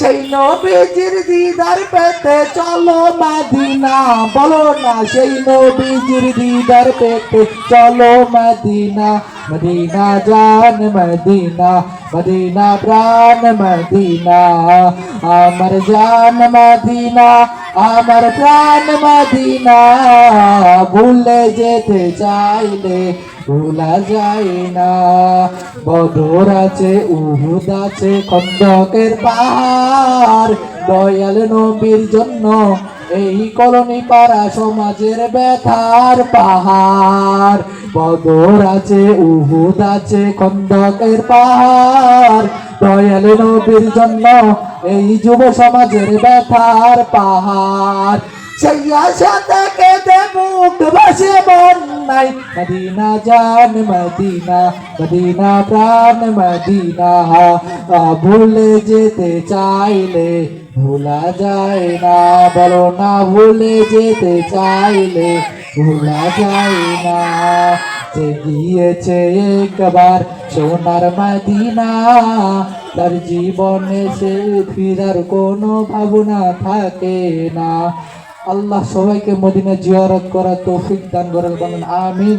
সেই নবীজির দিদার পেতে চলো মদিনা বলো না সেই নবীজির দিদার পেতে চলো মদিনা মদিনা জান মদিনা মদিনা প্রাণ মদিনা আমার জান মদিনা আমার প্রাণ মদিনা ভুলে যেতে চাইলে, ভোলা যায় না। বদর আছে, উহুদ আছে, খন্দকের পাহাড়। দয়াল নবীর জন্য এই কলোনি পাড়া সমাজের ব্যথার পাহাড়। বদর আছে, উহুদ আছে, খন্দকের পাহাড়। দয়াল নবীর জন্য এই যুব সমাজের ব্যথার পাহাড়। আশা থেকে মুখ ভাসে নাই মদিনা জান, মদিনা মদিনা প্রাণ, মদিনা। ভুলে যেতে চাইলে ভোলা যায় না, বলো না ভুলে যেতে চাইলে ভোলা যায় না। যে গিয়েছে একবার সোনার মদিনা তার জীবনে সে ফিরার কোনো ভাবনা থাকে না আল্লাহ সবাইকে মদিনা জিয়ারত করা তৌফিক দান করার বলেন আমিন